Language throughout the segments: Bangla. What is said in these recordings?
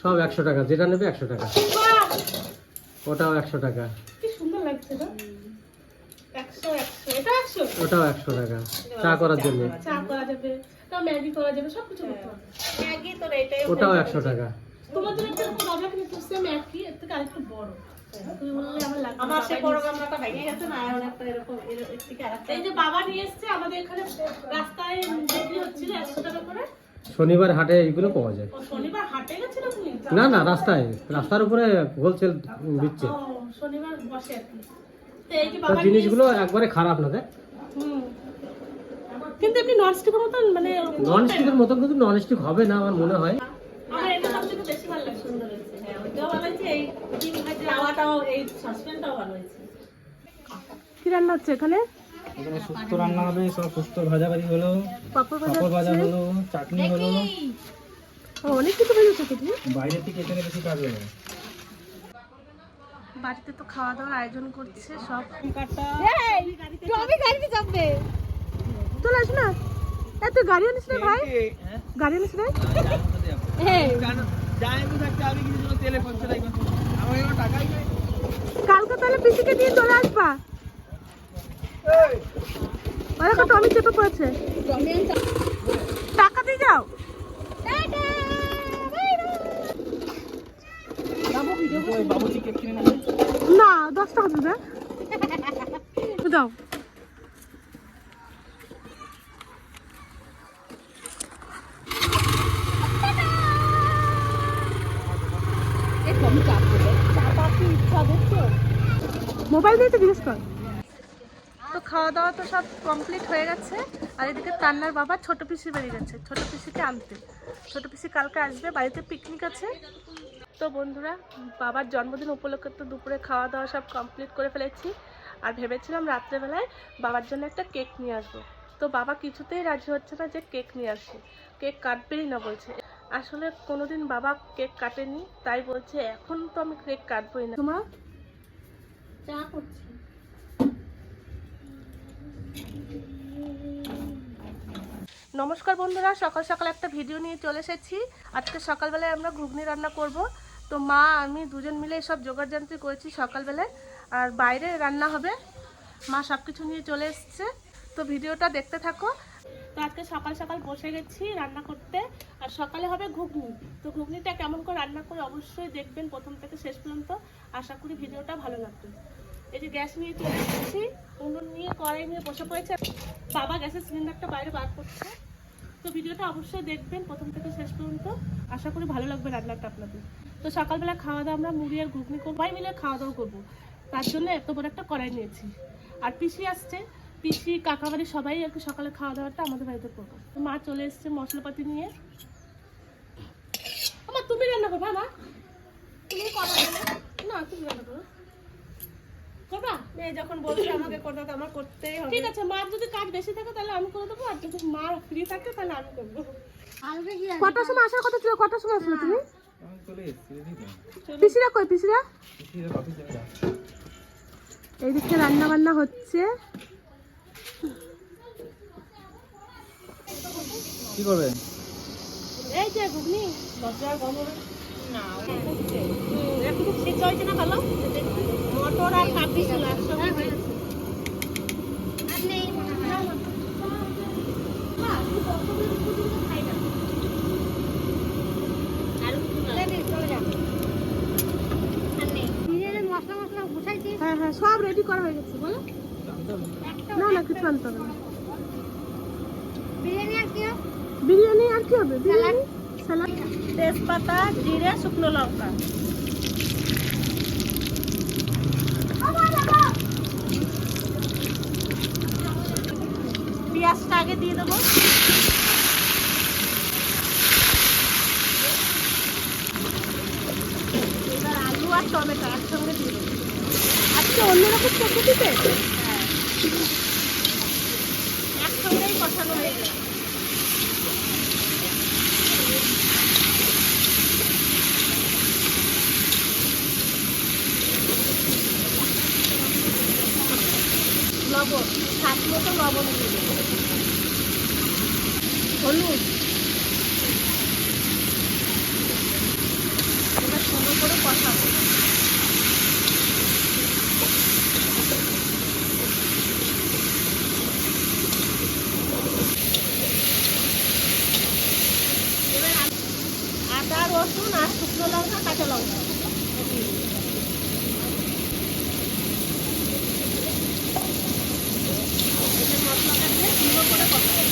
সব একশো টাকা। যেটা নেবে একশো টাকা। ওটাও একশো টাকা। কি সুন্দর লাগছে না একশো একশো এটা ওটাও একশো টাকা। চা করার জন্য। করা যাবে তা ম্যাগি করা যাবে সব কিছু ম্যাগি ওটাও একশো টাকা। তোমার জন্য একটা গামলা কিনে তুলছে ম্যাগি এর থেকে আরেকটু বড়। তুমি বললে আমার লাগবে আমার সে বড় গামলাটা ভেঙে গেছে না এখন একটা এরকম এর এর থেকে আরেকটা। এই যে বাবা নিয়ে এসছে আমাদের এখানে রাস্তায় বিক্রি হচ্ছিল একশো টাকা করে। শনিবার হাটে এইগুলো পাওয়া যায়। শনিবার হাটে না না রাস্তায়। রাস্তার উপরে হোলসেল দিচ্ছে শনিবার বসে জিনিসগুলো একবারে খারাপ না দেখ। কিন্তু এমনি মতন মানে নন স্টিকের মতন কিন্তু নন স্টিক হবে না আমার মনে হয়। আমার এটা সবথেকে বেশি ভালো লাগে সুন্দর হয়েছে। হ্যাঁ ওইটাও ভালো হয়েছে এই ডিম ভাজি তাওয়াটাও এই সসপ্যানটাও ভালো হয়েছে। কি রান্না হচ্ছে এখানে? এখানে সুস্থ রান্না হবে সব সুস্থ ভাজা ভাজি হলো পাপড় ভাজা হলো চাটনি হলো। অনেক কিছু তো তুমি বাইরে থেকে এখানে বেশি কাজ হলো বাড়িতে তো খাওয়া দাওয়ার আয়োজন করছে সব। আমি গাড়িতে চাপবে। চলে আস না। এত গাড়ি আনিস না ভাই? গাড়ি আনিস না? কালকে তাহলে পিসিকে নিয়ে চলে আসবা। ওরা কত আমি চেপে পড়েছে টাকা দিয়ে যাও। না, দশ টাকা দেবে। দাও মোবাইল দিয়েছে জিজ্ঞেস কর। তো খাওয়া দাওয়া তো সব কমপ্লিট হয়ে গেছে। আর এদিকে তান্নার বাবা ছোট পিসি বেরিয়ে গেছে ছোট পিসিকে আনতে। ছোট পিসি কালকে আসবে, বাড়িতে পিকনিক আছে। তো বন্ধুরা, বাবার জন্মদিন উপলক্ষে তো দুপুরে খাওয়া দাওয়া সব কমপ্লিট করে ফেলেছি। আর ভেবেছিলাম রাত্রেবেলায় বাবার জন্য একটা কেক নিয়ে আসব। তো বাবা কিছুতেই রাজি হচ্ছে না যে কেক নিয়ে আসি। কেক কাটবেই না বলছে। আসলে কোনোদিন বাবা কেক কাটেনি, তাই বলছে, এখন তো আমি কেক কাটবোই না। তোমার? চা করছি। নমস্কার বন্ধুরা, সকাল সকাল একটা ভিডিও নিয়ে চলে এসেছি। আজকে সকালবেলায় আমরা ঘুগনি রান্না করব। তো মা, আমি দুজন মিলে সব জোগাড় যন্ত্র করেছি সকালবেলায়। আর বাইরে রান্না হবে। মা সব কিছু নিয়ে চলে এসছে। তো ভিডিওটা দেখতে থাকো। তো আজকে সকাল সকাল বসে গেছি রান্না করতে। আর সকালে হবে ঘুগনি। তো ঘুগনিটা কেমন করে রান্না করে অবশ্যই দেখবেন প্রথম থেকে শেষ পর্যন্ত। আশা করি ভিডিওটা ভালো লাগবে। এই যে গ্যাস নিয়ে চলে এসেছি। উনুন নিয়ে কড়াই নিয়ে বসে পড়েছে। বাবা গ্যাসের সিলিন্ডারটা বাইরে বার করছে। তো ভিডিওটা অবশ্যই দেখবেন প্রথম থেকে শেষ পর্যন্ত। আশা করি ভালো লাগবে রান্নাটা আপনাদের। তো সকালবেলা খাওয়া দাওয়া আমরা মুড়ি আর ঘুগনি সবাই মিলে খাওয়া দাওয়া করব। তার জন্য এত বড় একটা কড়াই নিয়েছি। আর পিসি আসছে। পিসি, কাকাবাড়ি সবাই আর কি সকালে খাওয়া দাওয়াটা আমাদের বাড়িতে করব। মা চলে এসছে মশলাপাতি নিয়ে। আমার তুমি রান্না করবা, মা? তুমি না, তুমি রান্না করো। করবা মেয়ে যখন বলছে আমাকে করতে তো আমার করতেই হবে। ঠিক আছে মার যদি কাজ বেশি থাকে তাহলে আমি করে দেবো আর যদি মা ফ্রি থাকে তাহলে আমি করব কটার সময় আসার কথা ছিল? কটার সময় আসলে তুমি? পিসিরা কই পিসিরা? এইদিকে রান্না বান্না হচ্ছে। কি করবে? এই যে ঘুগনি। গন্ধ না একটু সিদ্ধ হয়েছে না ভালো মটর আর কাটি ছিল একসঙ্গে হয়েছে হ্যাঁ হ্যাঁ সব রেডি করা হয়ে গেছে বলো। না না কিছু আনতে হবে না। বিরিয়ানি আর কি? হবে? বিরিয়ানি স্যালাড। তেজপাতা জিরে শুকনো লঙ্কা। পেঁয়াজটা আগে দিয়ে দেবো। এবার আলু আর টমেটো একসঙ্গে দিয়ে দেবো। আজকে অন্যরকম পদ্ধতিতে? হ্যাঁ। একসঙ্গেই কষানো হয়ে যাবে লবণ সাত মতো লবণ দিয়ে দেবো। হলুদ। করে কষাবো। এবার আ- আদা, রসুন আর শুকনো লঙ্কা, কাঁচা লঙ্কা। কষাবো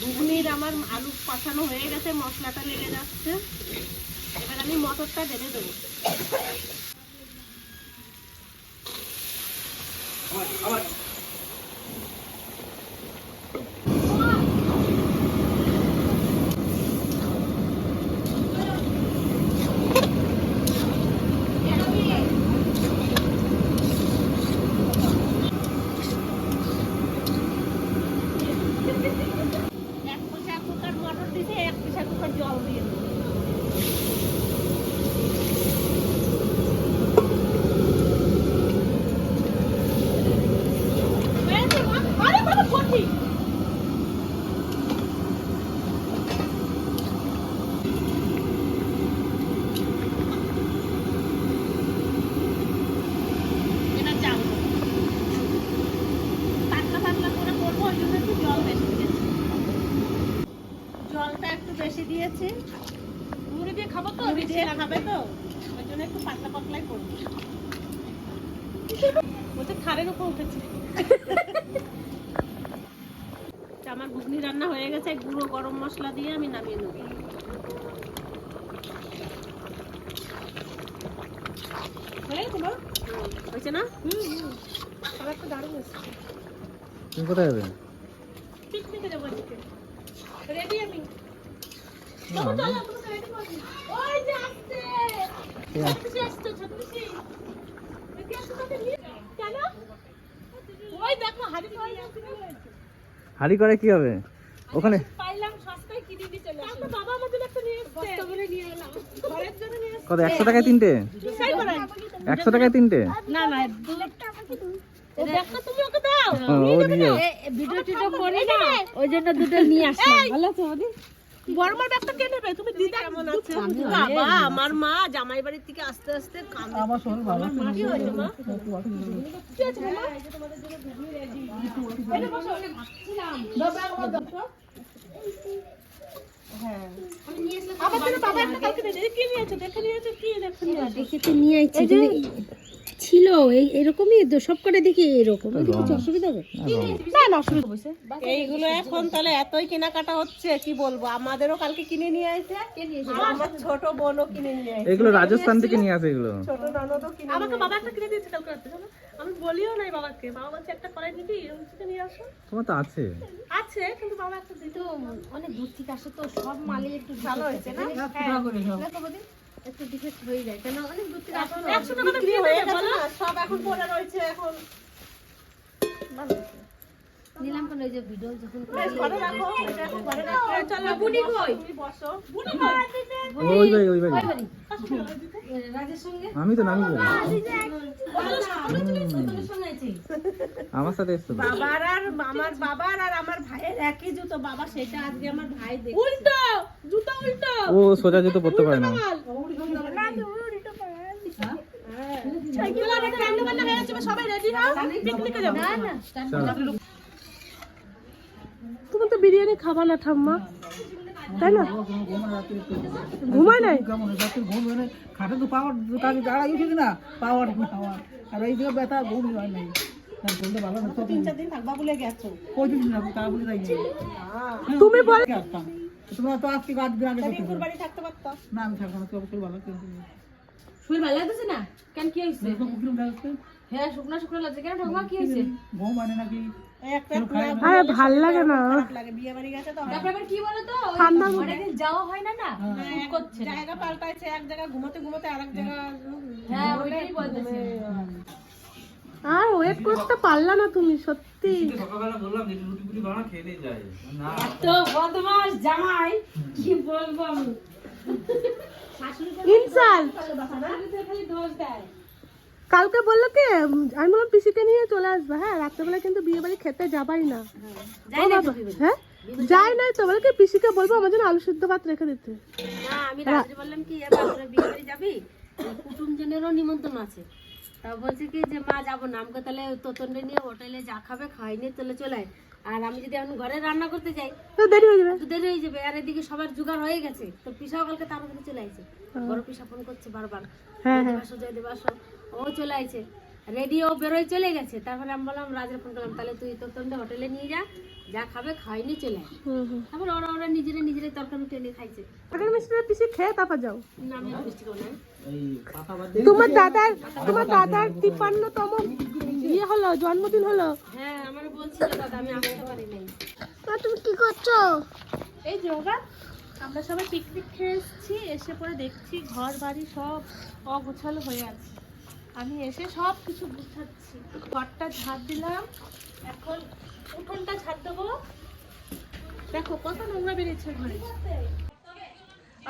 ঘুগনির আমার আলু কষানো হয়ে গেছে, মশলাটা লেগে যাচ্ছে। এবার আমি মটরটা ঢেলে দেবো। এক পিসা কুকার মটর দিতে এক পিসা কুকার জল দিয়ে দেবো হয়েছে মা? আরে বাবা, কঠিন। এটা চাল পাতলা পাতলা করে করব ওই জন্য একটু জল বেশি দিয়েছি জলটা একটু বেশি দিয়েছি মুড়ি দিয়ে খাব তো? দিয়ে খাবে তো? ওই জন্য একটু পাতলা পাতলাই করব। বলছে খাড়ের উপর উঠেছে। আমার ঘুগনি রান্না হয়ে গেছে গুঁড়ো গরম মশলা দিয়ে আমি নামিয়ে নেব। হয়ে হয়েছে না? হুম হুম। খাবারটা দারুণ হয়েছে। তুমি কোথায় যাবে? পিকনিকে যাব রেডি আমি? হাড়ি করে কি হবে? ওখানে কত একশো টাকায় তিনটে? একশো টাকায় তিনটে? না না ও ব্যাগটা তুমি ওকে দাও। ও, ও নিয়ে ভিডিও টিডিও করি না। ওই জন্য দুটো নিয়ে আসলাম। ভালো আছে বর্মার ব্যাগটা কে নেবে? তুমি দিদা কেমন আছে? বাবা আমার মা জামাই বাড়ির থেকে আস্তে আস্তে কাঁদে। আমার শরীর ভালো কি হয়েছে মা? কি আছে মা আমার জন্য বাবা একটা কালকে দেখে কি দেখে নিয়েছো কি দেখে নিয়েছো দেখে তো নিয়ে আইছি তুমি ছিল এই এরকমই তো সব কটা দেখি এরকম কিছু অসুবিধা হবে না না অসুবিধা হয়েছে এইগুলো এখন তাহলে এতই কেনাকাটা হচ্ছে কি বলব আমাদেরও কালকে কিনে নিয়ে আসে আমার ছোট বোনও কিনে নিয়ে আসে এগুলো রাজস্থান থেকে নিয়ে আসে এগুলো ছোট ননদও কিনে আমাকে বাবা একটা কিনে দিয়েছে কালকে রাতে জানো আমি বলিও নাই বাবাকে বাবা বলছে একটা করাই নিবি এরকম থেকে নিয়ে আসো তোমার তো আছে আছে কিন্তু বাবা একটা দিত অনেক দূর থেকে আসে তো সব মালে একটু ভালো হয়েছে না একটু ডিফেক্ট হয়ে যায়। কেন? অনেক দূর থেকে আসলে। একশো টাকা বিক্রি হয়ে গেছে না? সব এখন পড়ে রয়েছে এখন। নিলাম কেন? ওই যে ভিডিও যখন বেশ, ঘরে রাখো এটা এখন ঘরে রাখো। চলো বুনি কই? তুমি বসো। বুনি কই? ওই বাড়ি ওই সঙ্গে? আমি তো নামি আমার সাথে এসছো বাবার আর আমার বাবার আর আমার ভাইয়ের একই জুতো। বাবা সেটা আজকে আমার ভাই দেখে উল্টো জুতো উল্টো। ও সোজা জুতো পড়তে পারে না। সবাই রেডি হও পিকনিকে যাব। না না চলো। তুমি তো বিরিয়ানি খাবা না ঠাম্মা তাই না ঘুমায় নাই হয় খাটে তো পাওয়ার কাজে দাঁড়াই উঠেছে না পাওয়ার আর এই দিকে ব্যথা ঘুম হয় নাই থাকতে পারতো না আমি থাকব কেন কি হ্যাঁ শুকনো শুকনো লাগছে কেন ঠাকুমা কি হয়েছে? ঘুম মানে নাকি আরে ভালো লাগে না। লাগে বিয়ে বাড়ি গেছে তো। তারপর আবার কি বলো তো অনেকদিন যাওয়া হয় না না করছে জায়গা পাল্টাইছে এক জায়গায় ঘুমাতে ঘুমাতে আরেক জায়গা হ্যাঁ ওইটাই বলতেছে। আর ওয়েট করতে পারলা না তুমি সত্যি। সকালবেলা বললাম যে রুটি ফুটি বানা খেয়ে যাই। না। তো বদমাস জামাই কি বলব আমি? ইনসাল খালি দোষ দেয়। কালকে বলল কি আমি বললাম পিসিকে নিয়ে চলে আসবে হ্যাঁ রাত্রেবেলা কিন্তু বিয়ে বাড়ি খেতে যাবাই না। হ্যাঁ যাই নাই তো বলে কি পিসিকে বলব আমার জন্য আলু সিদ্ধ ভাত রেখে দিতে। না আমি রাত্রে বললাম কি এবার বিয়ে বাড়ি যাবি? কুটুম জনেরও নিমন্ত্রণ আছে। তা বলছি কি যে মা যাব না। আমাকে তাহলে তোতনটা নিয়ে হোটেলে যা খাবে খাই নিয়ে তাহলে চলে আয়। আর আমি যদি এখন ঘরে রান্না করতে যাই তো দেরি হয়ে যাবে। দেরি হয়ে যাবে। আর এদিকে সবার জোগাড় হয়ে গেছে। তো পিসাও কালকে তাড়াতাড়ি চলে আইছে। বড় পিসা ফোন করছে বারবার। হ্যাঁ হ্যাঁ। ও চলে আইছে। রেডি ও বেরোয় চলে গেছে। তারপরে আমি বললাম রাজের ফোন করলাম তাহলে তুই তোর তোতনটা হোটেলে নিয়ে যা যা খাবে খাই নিয়ে চলে তারপর ওরা ওরা নিজেরা নিজেরা তরকারি টেনে খাইছে। আগের মিষ্টিটা পিসি খেয়ে তারপর যাও। না আমি মিষ্টি খাব না। তোমার দাদার তোমার দাদার তিপ্পান্নতম ইয়ে হলো জন্মদিন হলো। হ্যাঁ আমার বলছিল দাদা আমি আসতে পারি নাই। তুমি কি করছ? এই যোগা আমরা সবাই পিকনিক খেয়ে এসেছি এসে পরে দেখছি ঘর বাড়ি সব অগোছালো হয়ে আছে। আমি এসে সব কিছু গুছাচ্ছি। ঘরটা ঝাড় দিলাম। এখন উঠোনটা ঝাড় দেবো। দেখো কত নোংরা বেরিয়েছে ঘরে।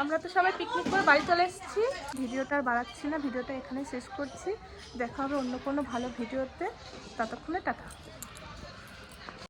আমরা তো সবাই পিকনিক করে বাড়ি চলে এসেছি। ভিডিওটা আর বাড়াচ্ছি না, ভিডিওটা এখানে শেষ করছি। দেখা হবে অন্য কোনো ভালো ভিডিওতে। ততক্ষণে টাটা।